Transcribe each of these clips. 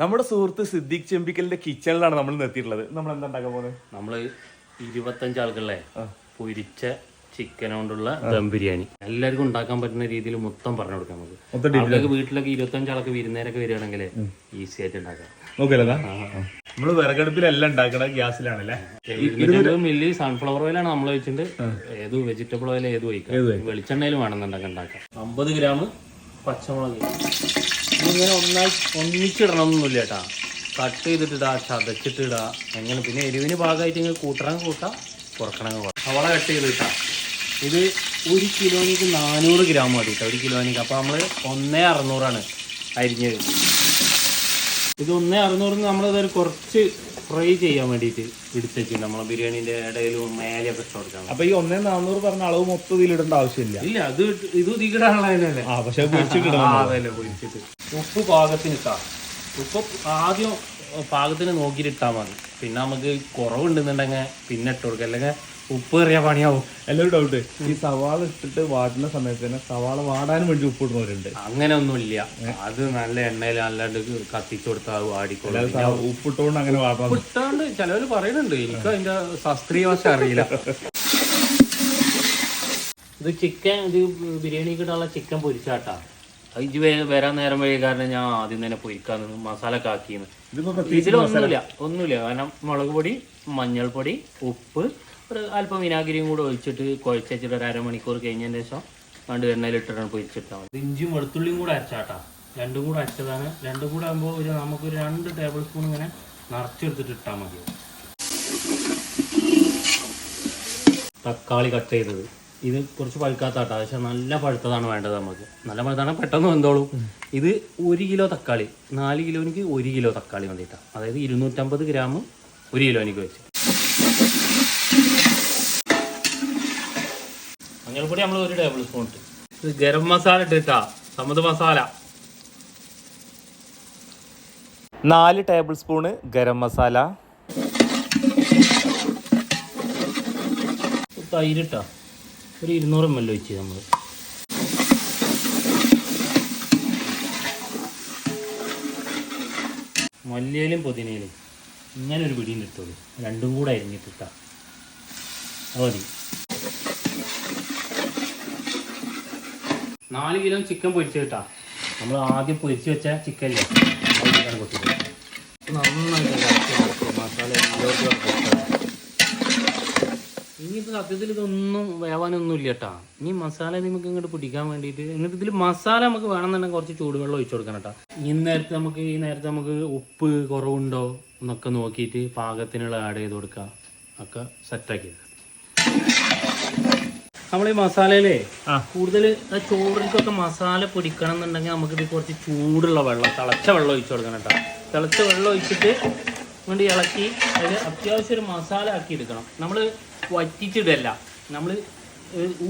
നമ്മുടെ സുഹൃത്ത് സിദ്ദിഖ് ചെമ്പിക്കലിന്റെ കിച്ചണിലാണ് നമ്മൾ നിർത്തിയിട്ടുള്ളത് നമ്മൾ എന്താ ഉണ്ടാക്കാൻ പോകുന്നത്? നമ്മൾ ഇരുപത്തഞ്ച് ആൾക്കുള്ളേ പൊരിച്ച ചിക്കൻ കൊണ്ടുള്ള ദം ബിരിയാണി. എല്ലാവർക്കും ഉണ്ടാക്കാൻ പറ്റുന്ന രീതിയിൽ മൊത്തം പറഞ്ഞു കൊടുക്കാം നമുക്ക്. ആൾക്കാർക്ക് വീട്ടിലൊക്കെ ഇരുപത്തഞ്ച് ആൾക്ക് വിരുന്നേരൊക്കെ വരികയാണെങ്കിൽ ഈസി ആയിട്ട് ഉണ്ടാക്കാം. നമ്മൾ വിറകടുപ്പിലല്ല ഉണ്ടാക്കണത് ഗ്യാസിലാണല്ലേ? മില്ലി സൺഫ്ലവർ ഓയിലാണ് നമ്മൾ വെച്ചിട്ട് ഏത് വെജിറ്റബിൾ ഓയിൽ ഏത് ഒഴിക്കാം? വെളിച്ചെണ്ണയിലും വേണം ഉണ്ടാക്കാം. അമ്പത് ഗ്രാം പച്ചമുളക്. ഇതിങ്ങനെ ഒന്നായി ഒന്നിച്ചിടണമെന്നൊന്നുമില്ല കേട്ടാ. കട്ട് ചെയ്തിട്ടിടാ ചതച്ചിട്ടിടാ. എങ്ങനെ? പിന്നെ എരിവിന് ഭാഗമായിട്ട് ഇങ്ങനെ കൂട്ടണം കൂട്ടാം. കുറക്കണം സവള കട്ട്. ചെയ്തിട്ടാ ഇത് ഒരു കിലോനിക്ക് നാനൂറ് ഗ്രാം മതി കേട്ടോ ഒരു കിലോനിക്ക് അപ്പോൾ നമ്മൾ ഒന്നേ അറുന്നൂറാണ് അരിഞ്ഞത്. ഇത് ഒന്നേ അറുന്നൂറിന് നമ്മളിതൊരു കുറച്ച് ഫ്രൈ ചെയ്യാൻ വേണ്ടിയിട്ട് എടുത്തേക്കും നമ്മളെ ബിരിയാണിന്റെ ഇടയിലും മേലെയൊക്കെ ഇട്ട് കൊടുക്കാം അപ്പൊ ഈ ഒന്നേ നാന്നൂറ് പറഞ്ഞ അളവ് മൊത്തം ഇതിലിടേണ്ട ആവശ്യമില്ല. ഇല്ല അത് ഇത് ഇതിടാനുള്ളതല്ലേ ആ പക്ഷെ പൊരിച്ചിട്ട് ആ, അതല്ലേ പൊരിച്ചിട്ട് ഉപ്പ് പാകത്തിന് ഇട്ടാ ഉപ്പ് ആദ്യം പാകത്തിന് നോക്കിയിട്ട് ഇട്ടാൽ മതി. പിന്നെ നമുക്ക് കുറവുണ്ടെന്നുണ്ടെങ്കിൽ പിന്നെ ഇട്ട് കൊടുക്കുക അല്ലെങ്കിൽ ഉപ്പ് കയറിയ പണിയാവും. എല്ലാവരും ഡൗട്ട് ഈ സവാള ഇട്ടിട്ട് വാടുന്ന സമയത്ത് തന്നെ സവാള വാടാനും വേണ്ടി ഉപ്പ് ഇടുന്നവരുണ്ട്. അങ്ങനെ ഒന്നും ഇല്ല അത് നല്ല എണ്ണയിൽ അല്ലാണ്ട് കത്തിച്ചു കൊടുത്താൽ വാടിക്കോളും. ഇട്ടുകൊണ്ട് അങ്ങനെ വാടാം ഇട്ടാണ്ട് ചിലവർ പറയുന്നുണ്ട്. എനിക്ക് അതിന്റെ ശാസ്ത്രീയ വശം അറിയില്ല. ഇത് ചിക്കൻ ഇത് ബിരിയാണിക്ക് ഇടാനുള്ള ചിക്കൻ പൊരിച്ചാട്ടാ. ഇജ്ജ് വരാൻ നേരം വഴി കാരണം ഞാൻ ആദ്യം തന്നെ പൊരിക്കാൻ മസാല കാക്കിന്ന് ഇതിലൊന്നുമില്ല ഒന്നുമില്ല. കാരണം മുളക് പൊടി മഞ്ഞൾപ്പൊടി ഉപ്പ് ഒരു അല്പം വിനാഗിരിയും കൂടെ ഒഴിച്ചിട്ട് കുഴച്ച് വെച്ചിട്ട് ഒരു അരമണിക്കൂർ കഴിഞ്ഞതിന് ശേഷം രണ്ട് എണ്ണയിൽ ഇട്ടിട്ടാണ് പൊരിച്ചിട്ടാൽ മതി. ഇഞ്ചിയും വെളുത്തുള്ളിയും കൂടെ അരച്ചാട്ടാ. രണ്ടും കൂടെ അരച്ചതാണ്. രണ്ടും കൂടെ ആകുമ്പോൾ ഒരു നമുക്കൊരു രണ്ട് ടേബിൾ സ്പൂൺ ഇങ്ങനെ നിറച്ചെടുത്തിട്ട് ഇട്ടാൽ മതി. തക്കാളി കട്ട് ചെയ്തത്. ഇത് കുറച്ച് പഴുക്കാത്താട്ടോ. പക്ഷെ നല്ല പഴുത്തതാണ് വേണ്ടത് നമുക്ക്. നല്ല പഴുത്താണ് പെട്ടെന്ന് വന്നോളൂ ഇത് ഒരു കിലോ തക്കാളി. നാല് കിലോനിക്ക് ഒരു കിലോ തക്കാളി മതിട്ടാ അതായത് ഇരുന്നൂറ്റമ്പത് ഗ്രാം ഒരു കിലോനിക്ക് വെച്ച്. മഞ്ഞൾപ്പൊടി നമ്മൾ ഒരു ടേബിൾ സ്പൂൺ ഇട്ട്. ഇത് ഗരം മസാല ഇട്ടിട്ടാ. സമ്മത് മസാല. നാല് ടേബിൾ സ്പൂണ് ഗരം മസാല. തൈരിട്ടാ. ഒരു ഇരുന്നൂറ് എം എൽ വെച്ച് നമ്മൾ മല്ലിയിലും പുതിനയിലും ഇങ്ങനെ ഒരു പിടിയും കിട്ടുള്ളൂ. രണ്ടും കൂടെ അരിഞ്ഞിട്ടിട്ടാ. അത് മതി. നാല് കിലോ ചിക്കൻ പൊരിച്ച് കിട്ടാ. നമ്മൾ ആദ്യം പൊരിച്ച് വെച്ച അത് ചിക്കൻ നന്നായിട്ട് മസാല എല്ലാവർക്കും. ഇനിയിപ്പോൾ സത്യത്തിൽ ഇതൊന്നും വേവാനൊന്നും ഇല്ല കേട്ടാ ഇനി മസാല നമുക്ക് ഇങ്ങോട്ട് പിടിക്കാൻ വേണ്ടിയിട്ട് എന്നിട്ട് ഇതിൽ മസാല നമുക്ക് വേണമെന്നുണ്ടെങ്കിൽ കുറച്ച് ചൂടുവെള്ളം ഒഴിച്ചു കൊടുക്കണം കേട്ടോ ഈ നേരത്തെ നമുക്ക് ഈ നേരത്തെ നമുക്ക് ഉപ്പ് കുറവുണ്ടോ എന്നൊക്കെ നോക്കിയിട്ട് പാകത്തിനുള്ള ആഡ് ചെയ്ത് കൊടുക്കുക ഒക്കെ സെറ്റാക്കി നമ്മൾ ഈ മസാലയിലേ ആ. കൂടുതൽ ചോറിലേക്കൊക്കെ മസാല പിടിക്കണം എന്നുണ്ടെങ്കിൽ നമുക്ക് ഇത് കുറച്ച് ചൂടുള്ള വെള്ളം തിളച്ച വെള്ളം ഒഴിച്ചു കൊടുക്കണം കേട്ടോ തിളച്ച വെള്ളം ഒഴിച്ചിട്ട് വേണ്ടി ഇളക്കി അതിൽ അത്യാവശ്യം ഒരു മസാല ആക്കി എടുക്കണം. നമ്മൾ വറ്റിച്ചിടല്ല. നമ്മൾ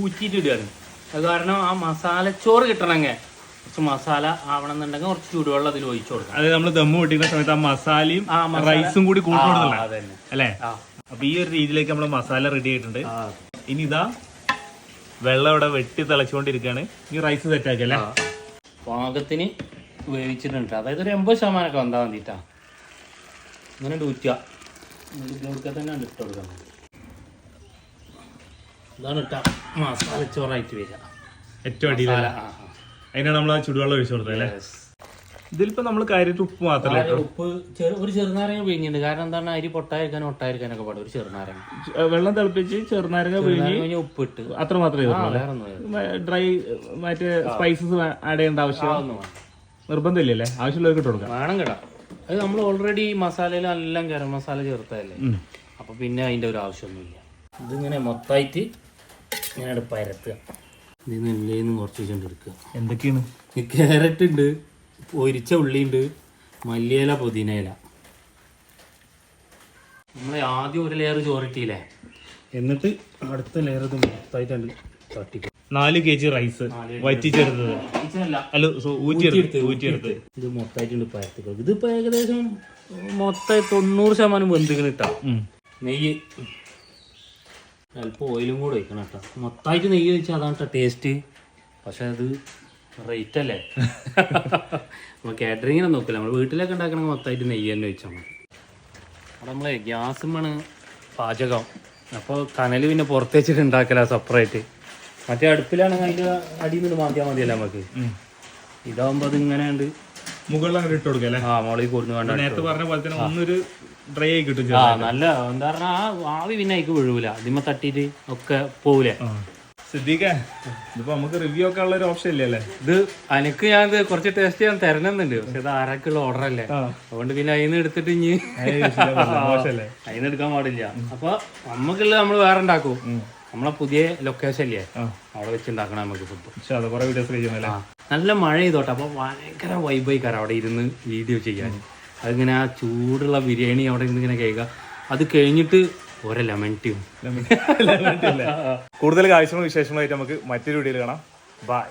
ഊറ്റിയിട്ടിടുകയാണ്. അത് കാരണം ആ മസാല ചോറ് കിട്ടണമെങ്കിൽ കുറച്ച് മസാല ആവണം എന്നുണ്ടെങ്കിൽ കുറച്ച് ചൂടുവെള്ളം അതിൽ ഒഴിച്ചു കൊടുക്കാം അതായത് നമ്മൾ ദമ്മ് പൊട്ടിക്കുന്ന സമയത്ത് ആ മസാലയും റൈസും കൂടി അതന്നെ. അല്ലേ? അപ്പൊ ഈ ഒരു രീതിയിലേക്ക് നമ്മൾ മസാല റെഡി ആയിട്ടുണ്ട്. ഇനി ഇതാ വെള്ളം ഇവിടെ വെട്ടി തിളച്ചുകൊണ്ടിരിക്കുകയാണ്. ഇനി റൈസ് സെറ്റ് ആക്കി അല്ലേ? പാകത്തിന് വേവിച്ചിട്ടുണ്ട്. അതായത് ഒരു എൺപത് ശതമാനമൊക്കെ വന്നാൽ മതിട്ടാ. അങ്ങനെ ഊറ്റുക. തന്നെ ഇട്ട് കൊടുക്കണം ഇതാണ് ഇട്ട മസാല ചോറായിട്ട് വരിക ഏറ്റവും അടിയിൽ ആ, ആ. അതിനാണ് നമ്മൾ ആ ചുടുവെള്ളം ഒഴിച്ചു കൊടുത്തത് അല്ലേ. ഇതിലിപ്പോ നമ്മൾ കാര്യമായിട്ട് ഉപ്പ് മാത്രമല്ല ഉപ്പ് ഒരു ചെറുനാരങ്ങ പിഴിഞ്ഞിട്ടുണ്ട്. കാരണം എന്താണ്? അരി പൊട്ടായിരിക്കാനും ഒട്ടായിരിക്കാനൊക്കെ പാടും. ഒരു ചെറുനാരങ്ങ. വെള്ളം തിളപ്പിച്ച് ചെറുനാരങ്ങ പിഴിഞ്ഞ് ഉപ്പ് ഇട്ട് ഉപ്പിട്ട്. അത്ര മാത്രമേ ഡ്രൈ മറ്റേ സ്പൈസസ് ആഡ് ചെയ്യേണ്ട ആവശ്യം? നിർബന്ധമില്ലല്ലേ ആവശ്യമുള്ളവർക്ക് ഇട്ട് കൊടുക്കാം. വേണം കേട്ടോ. അത് നമ്മൾ ഓൾറെഡി മസാലയിൽ എല്ലാം ഗരം മസാല ചേർത്തതല്ലേ. അപ്പൊ പിന്നെ അതിന്റെ ഒരു ആവശ്യമൊന്നുമില്ല. ഇതിങ്ങനെ മൊത്തമായിട്ട് ഇങ്ങനെ പരത്തുക. ഉള്ളിന്ന് കുറച്ച് വെച്ചുകൊണ്ട് എടുക്കുക. എന്തൊക്കെയാണ്? ഈ ക്യാരറ്റ് ഉണ്ട് പൊരിച്ച ഉള്ളി ഉണ്ട് മല്ലിയില പുതിനയില. നമ്മൾ ആദ്യം ഒരു ലെയർ ചോറിട്ടില്ലേ? എന്നിട്ട് അടുത്ത ലെയർ ഇത് മൊത്തമായിട്ടുണ്ട് തട്ടിക്കും. നാല് കെ ജി റൈസ് വറ്റിച്ചെടുത്തത്. അല്ല സോ ഊറ്റിയെടുത്ത് ഊറ്റിയെടുത്ത് ഇത് മൊത്തമായിട്ടുണ്ട് പരത്തിക്കോ. ഇതിപ്പോ ഏകദേശം മൊത്തം തൊണ്ണൂറ് ശതമാനം വെന്തിക്കണ് ഇട്ടാ നെയ്യ് അല്പം ഓയിലും കൂടെ ഒഴിക്കണം കേട്ടോ. മൊത്തമായിട്ട് നെയ്യ് ഒഴിച്ചാൽ അതാണ് കേട്ടോ ടേസ്റ്റ് പക്ഷെ അത് റേറ്റ് അല്ലേ? നമ്മൾ കാറ്ററിങ്ങിനെ നോക്കില്ല നമ്മൾ വീട്ടിലൊക്കെ ഉണ്ടാക്കണമെങ്കിൽ മൊത്തമായിട്ട് നെയ്യ് തന്നെ ഒഴിച്ചാൽ മതി. അവിടെ നമ്മളെ ഗ്യാസുമാണ് പാചകം. അപ്പോൾ കനൽ പിന്നെ പുറത്ത് വെച്ചിട്ട് ഉണ്ടാക്കല സെപ്പറേറ്റ് മറ്റേ അടുപ്പിലാണെങ്കിൽ അതിന്റെ അടിയിൽ നിന്ന് മാറ്റിയാൽ മതിയല്ലോ നമുക്ക് ഇതാവുമ്പോൾ അത് ഇങ്ങനെ ഉണ്ട് മുകളിൽ അങ്ങനെ ഇട്ട് കൊടുക്കുക അല്ലേ? ആ മുകളിൽ കൊടുന്ന് വേണ്ട നേരത്തെ പറഞ്ഞ പോലെ തന്നെ ഒന്നൊരു ഡ്രൈ ആയി കിട്ടും ആ നല്ല എന്താ പറഞ്ഞാൽ ആ ആവി പിന്നെ അതിക്ക് വീഴൂല. അതിമ തട്ടിയിട്ട് ഒക്കെ പോവില്ലേ സിദ്ദീഖേ ഇതിപ്പോ നമുക്ക് റിവ്യൂ ഒക്കെ ഉള്ള ഒരു ഓപ്ഷൻ ഇല്ലേ അല്ലേ? ഇത് അനക്ക് ഞാൻ ഇത് കുറച്ച് ടേസ്റ്റ് ചെയ്യാൻ തരണമെന്നുണ്ട് പക്ഷെ ഇത് ആരാക്കുള്ള ഓർഡർ അല്ലേ? അതുകൊണ്ട് പിന്നെ അതിന് എടുത്തിട്ട് ഇനി അതിൽ എടുക്കാൻ പാടില്ല. അപ്പൊ നമുക്കുള്ള നമ്മൾ വേറെ ഉണ്ടാക്കും. നമ്മളെ പുതിയ ലൊക്കേഷൻ അല്ലേ അവിടെ വെച്ച് ഉണ്ടാക്കണം നമുക്ക് ഫുഡ് പക്ഷെ അത് കുറെ വീഡിയോസ് ചെയ്യുന്നല്ലേ? നല്ല മഴ ചെയ്തോട്ടെ അപ്പൊ ഭയങ്കര വൈബായിക്കാരം അവിടെ ഇരുന്ന് വീഡിയോ ചെയ്യാൻ. അതിങ്ങനെ ആ ചൂടുള്ള ബിരിയാണി അവിടെ ഇങ്ങനെ കേൾക്കുക. അത് കഴിഞ്ഞിട്ട് ഓരോ ലെമൺ ടീം കൂടുതൽ കാഴ്ചകളും വിശേഷങ്ങളായിട്ട് നമുക്ക് മറ്റൊരു വീഡിയോയിൽ കാണാം. ബൈ